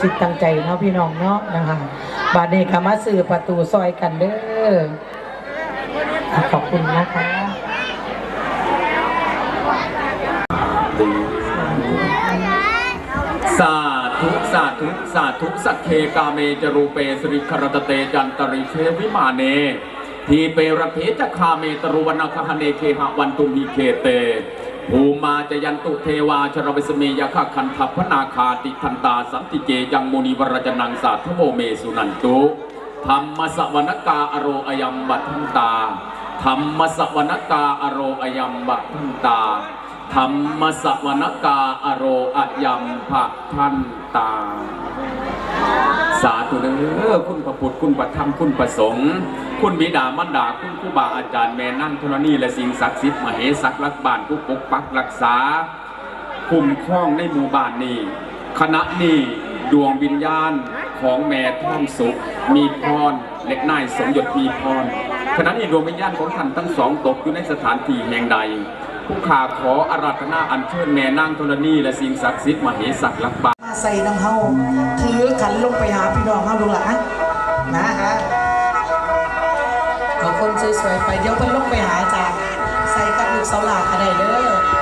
จิตตั้งใจเนาะพี่น้องเนาะนะคะบาดนี้ก็มาซื้อประตูซอยกันเด้อขอบคุณนะคะสาธุสาธุสาธุสักเคกาเมจรูเปสริคารตเตจันตริเชวิมาเนทีเปรเพจคาเมตรุวนาคหเนเคหะวันตุมีเคเต ภูมาจะยันตุเทวาชรวิสเมยาคคันทัพพนาคาติทันตาสันติเจยังโมนีวรจนังสาธโมเมสุนันตุธรรมสวนกาอโรอยัมบัทันตาธรรมสวนกาอโรอยัมบัทันตาธรรมสวนกาอโรอยัมภะทันตา สาธุเด้อคุณพระพุทธคุณพระธรรมคุณพระสงฆ์คุณบิดามารดาคุณครูบาอาจารย์แม่นั่งธรณีและสิ่งศักดิ์สิทธิ์มเหสักรักบ้านผู้ปกปักรักษาคุ้มครองในหมู่บ้านนี้คณะนี้ดวงวิญญาณของแม่ท่องสุข มีพรเล็กนายสมยศมีพรขณะนี้ดวงวิญญาณของท่านทั้งสองตกอยู่ในสถานที่แห่งใด ผู้ขาขออาราธนาอัญเชิญแม่นางธรณีและสิ่งศักดิ์สิทธิ์มเหสักรักบานมา ใส่น้ำเฮาถือขันลงไปหาพี่น้องเฮาลูกหลานนะฮะขอคนสวยๆไปเดี๋ยวเพิ่นลงไปหาจ้าใส่กับลูกเสาหลากก็ได้เด้อ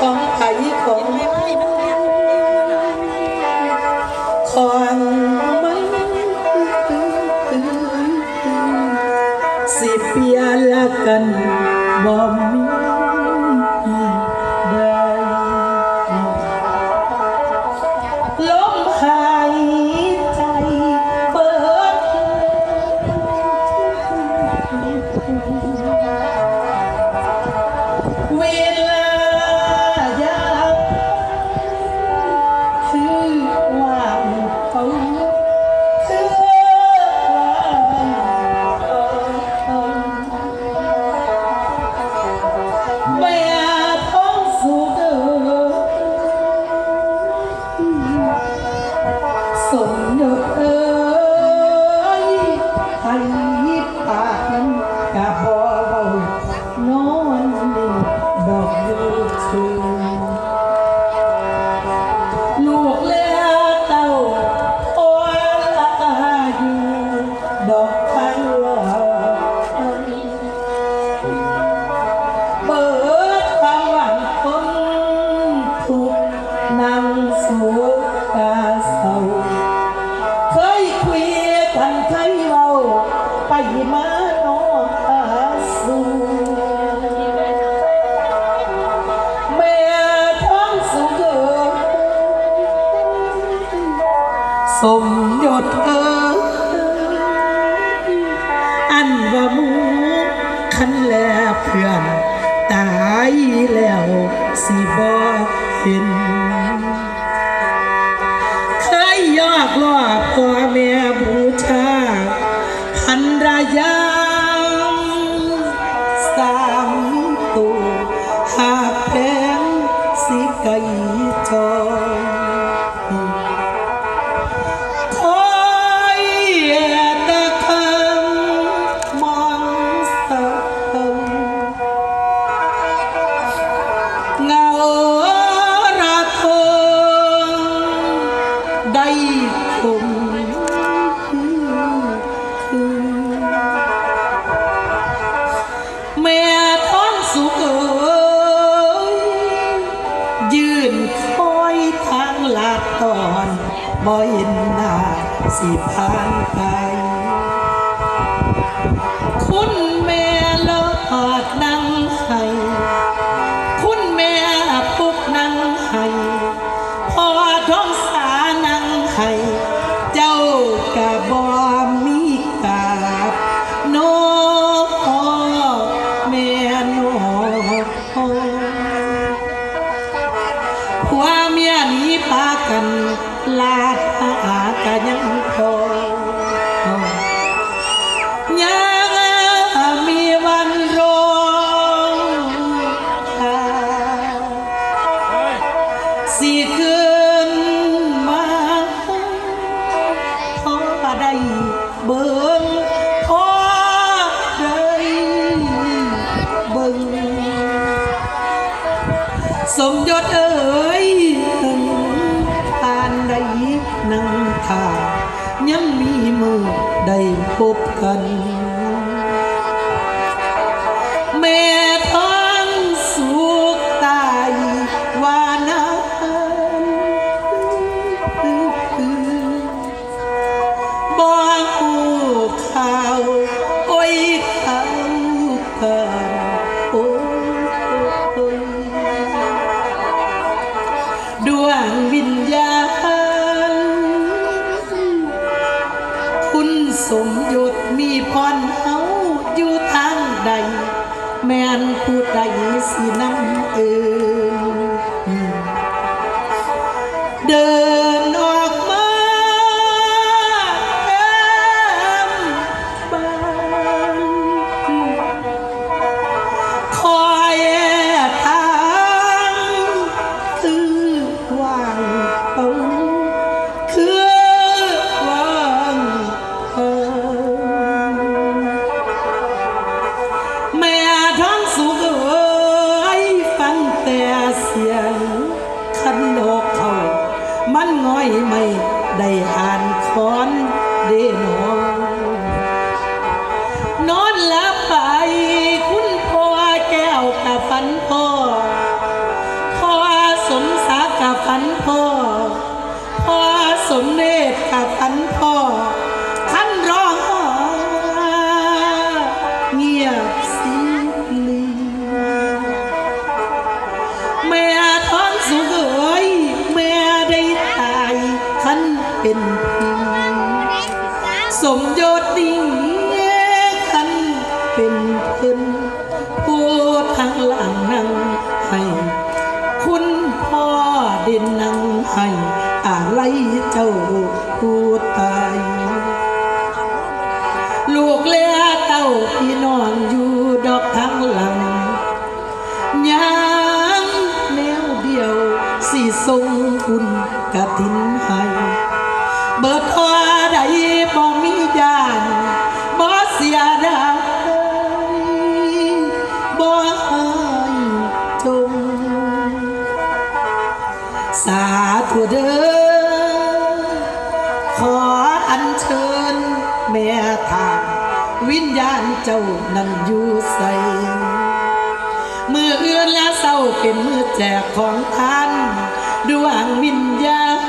ของไผข allá บ่เห็นหน้าสิผ่านไปคุณ พ่อสมศักับฝันพ่อพ่อสมใทรงคุณกระทินให้เบิดอ้อใดบ่มียานบ่เสียดายบ่หายจง สาธุเด้อขออัญเชิญแม่ทางวิญญาณเจ้านั่นอยู่ใส่มือเอื้อนและเศร้าเป็นมือแจกของท่าน ดวงวิญญาณ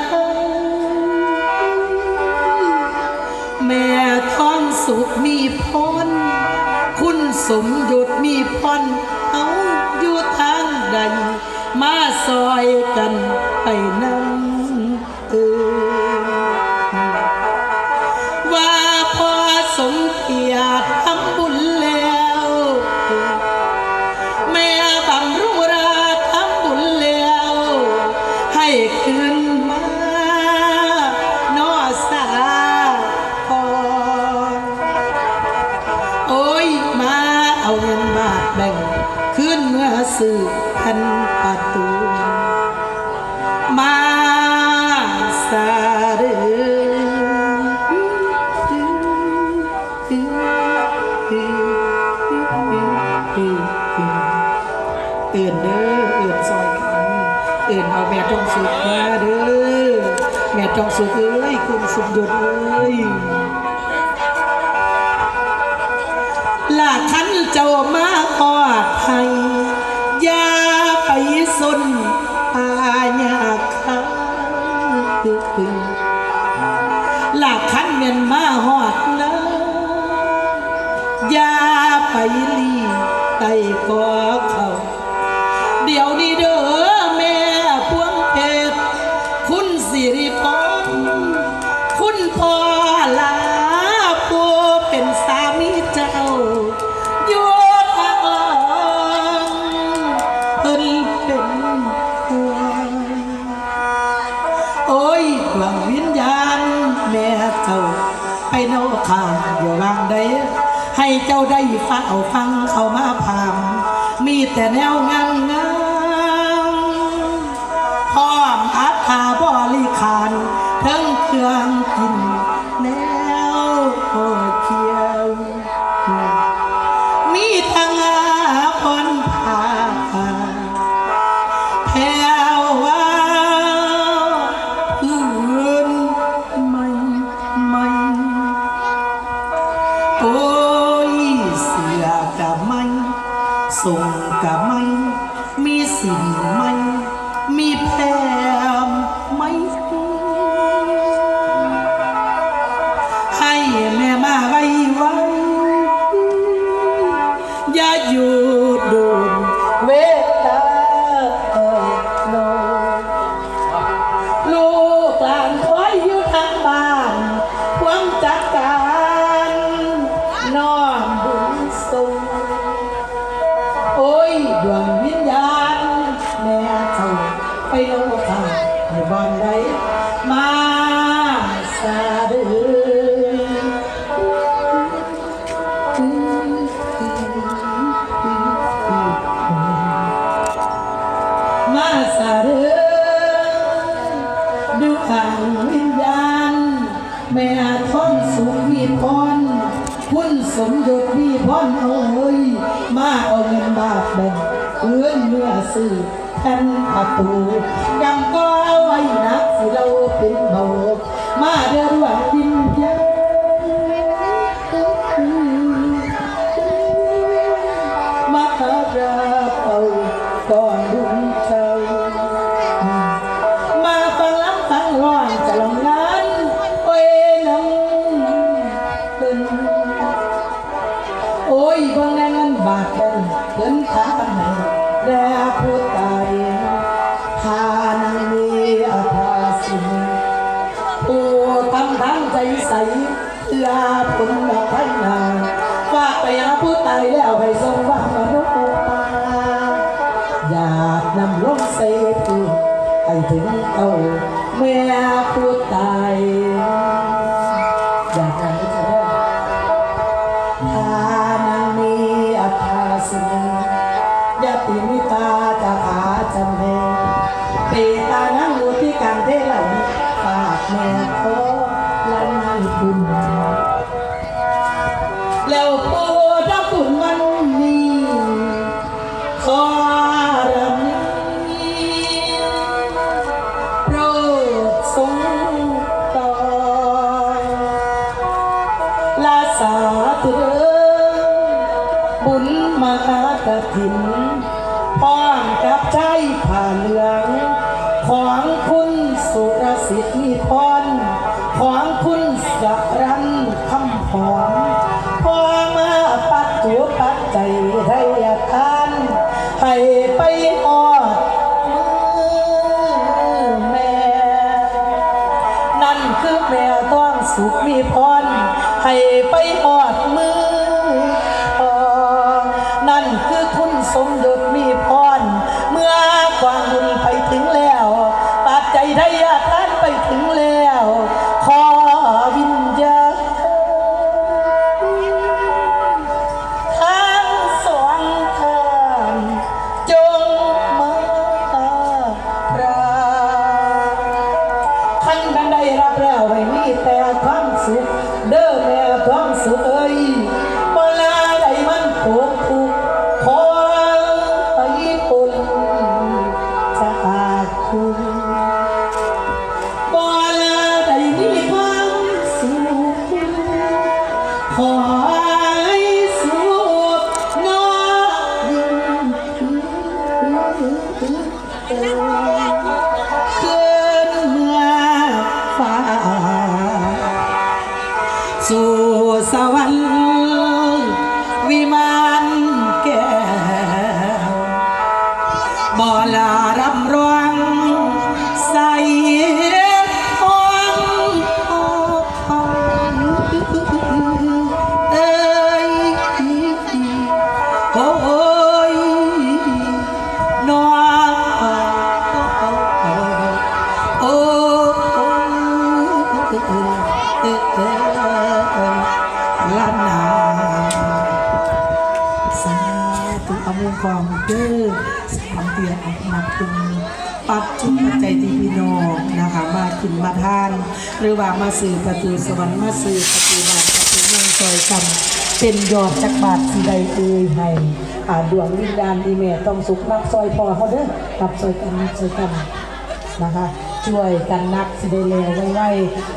แม่ท้องสุขมีพ้น คุณสมยุดมีพ้นเอาอยู่ทางใดมาซอยกัน เงินบาทแบ่งขึ้นเมื่อสื่อพันประตูมาสาเรือเอื่นเด้อเอื่นซอยขันเอื่นเอาแม่จงสุดมาเด้อแม่จงสุดเอ้ยคุณสุดยดเอ้ย ฟ้าเอาฟังเขามาพาม มีแต่แนวงามงามพร้อมอัดขาบริคารทั้งเครื่องกิน ซื้อแทนประตูยังก็ไว้นักสิเราเป็นเบามาเดือดร้อน ยาติมิตาจะขาจำเนเปตานังอุติกังเทหลัง 系悲哀。 สวรรค์ ปัดชุมปัจจัยที่พี่น้องนะคะมากินมาทาน หรือว่ามาสื่อประตูสวรรค์มาสื่อประตูบาทประตูเมืองซอยกันเป็นยอดจักบาทสีใดเอ่ยให้อาดวงวิญญาณดีแม่ต้องสุขนักซอยพอเขาเด้อรับซอยกันนักซอยกันนะคะ ช่วยกันนักสิได้เลวไว้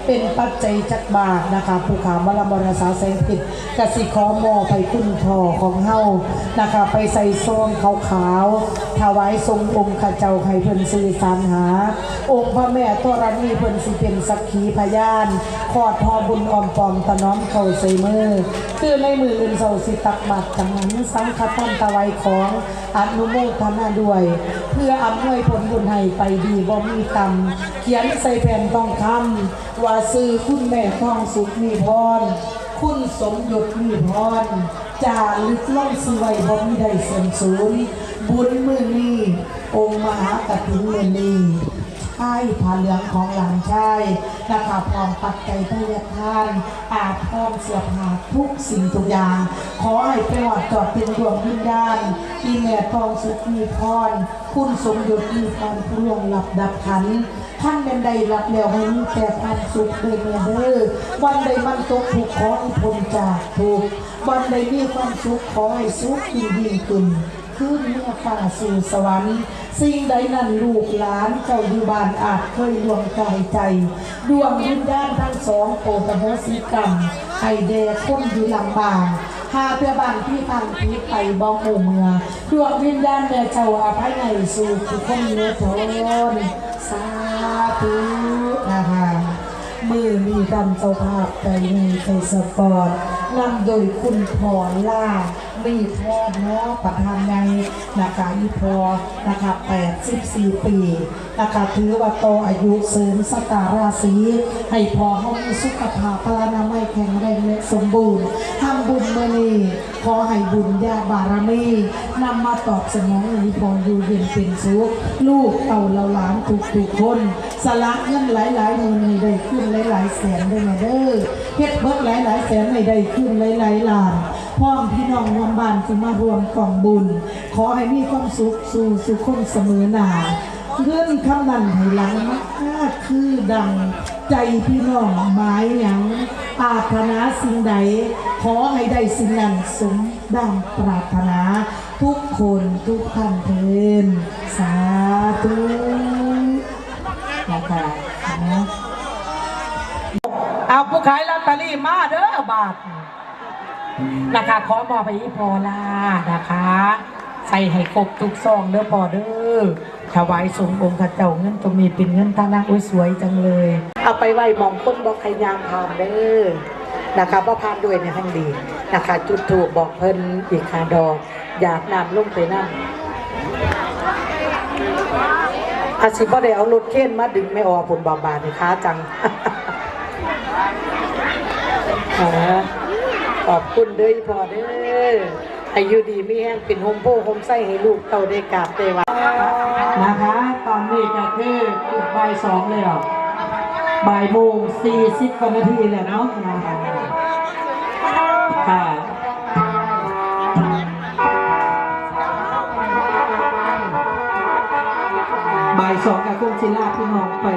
เป็นปัจจัยจักบาทนะคะผู้ขามรมรสาแสงผิดกสิขอมอไปคุณพ่อของเฮานะคะ ไปใส่ซองขาวๆถวายทรงองค์ขเจ้าให้เพิ่นสื่อสารหา องค์พระแม่ธรณีเพิ่นสิเป็นสักขีพยานขอดพอบุญออมปอมตะน้อมเข้าใส่มือคือในมืออื่นเสาสิตักบาตรจังนั้นสังฆทานตะไวของอนุโมทนาด้วย เพื่ออำนวยผลบุญให้ไปดีบ่มีกรรมเขียนใส่แผ่นทองคำว่าซื้อคุณแม่ทองสุขมีพร คุณสมยศมีพรจาลึกล่องสวยบ่มีใดเสื่อมสูญบุญมือนี้องค์มหากฐินมือนี้ชายผ้าเหลืองของหลานชายนะคะพร้อมปัจจัยพยาทาน อาจพร้อมเสื้อผ้าทุกสิ่งทุกอย่าง ขอให้ไปหอดจอดเป็นดวงวิญญาณอีแม่ทองสุขมีพร คุณสมยศมีพรผู้ลงหลับดับขัน ท่านเป็นใดรับแล้วให้มีแต่ความสุขเด้อแม่เด้อวันใดมันตกถูกขอให้พ้นจากทุกวันใดมีความสุขขอให้สุขยิ่งยิ่งขึ้นขึ้นเมื่อฟ้าสู่สวรรค์ สิ่งใดนั้นลูกหลานเจ้าอยู่บ้านอาจเคยดวงกายใจ ดวงวิญญาณทั้งสองโปรดโหสิกรรมให้แด่คนอยู่ลำบากหาเพื่อบ้านที่ทางที่ไปบ้องหมู่เมืองดวงวิญญาณแม่เจ้าอาภัยในสู่ทุกคนเนื้อทนสา ธุนะคะมือมีดำเจ้าภาพใจมีใจสปอร์ตนำโดยคุณพรล่า มีพ่อเนาะประธานในนะคะอีพอนะคะ84 ปีนะคะถือว่าโตอายุเสริมสตาราศี ให้พอเขามีสุขภาพพลานามัยแข็งแรงและสมบูรณ์ทำบุญเมื่อนี้ขอให้บุญญาบารมีนำมาตอบสนองให้พออยู่เย็นเป็นสุข ลูกเต่าเราหลานทุกทุกคน สละเงินหลายๆหมื่นให้ได้ขึ้นหลายๆแสนได้มาเด้อเฮ็ดเบิดหลายๆแสนให้ได้ขึ้นหลายๆล้านพ่อพี่น้องรวมบ้านที่มารวมกล่องบุญ ขอให้มีความสุขสู่สุขคนเสมอหนาเงื่อนคำนั้นให้หลังมากคือดังใจพี่น้องหมายหยังปรารถนาสิ่งใด ขอให้ได้สิ่งนั้นสมดังปรารถนา ทุกคนทุกท่านเทินสาธุ เอาผู้ขายลอตเตอรี่มาเด้อบาทนะคะขอมอบไปอีพอลานะคะ ใส่ให้ครบทุกซองเด้อพอเด้อถวายสมองค์ข้าเจ้าเงินตรงนี้เป็นเงินท่านะอุ้ยสวยจังเลย เอาไปไหว้หมองคนบอกใครยางผ่านเด้อนะคะว่าผ่านด้วยในทั้งดีนะคะ จุดถูกบอกเพิ่นอีกคาดอกอยากนำลงไปนั่ง อาชีพก็ได้เอารถเข็นมาดึงไม่ออกผลบาบาในค้าจังขอบคุณเด้อพอเด้ออายุดีไม่แห้งเป็นโฮมโพโฮมไส้ให้ลูกเต่าได้กราบได้ว่านะคะ ตอนนี้ก็คือจุดบ่ายสองเลยหรอบ่ายโมงสี่สิบกว่านาทีเลยเนาะ สิลาพี่น้องไป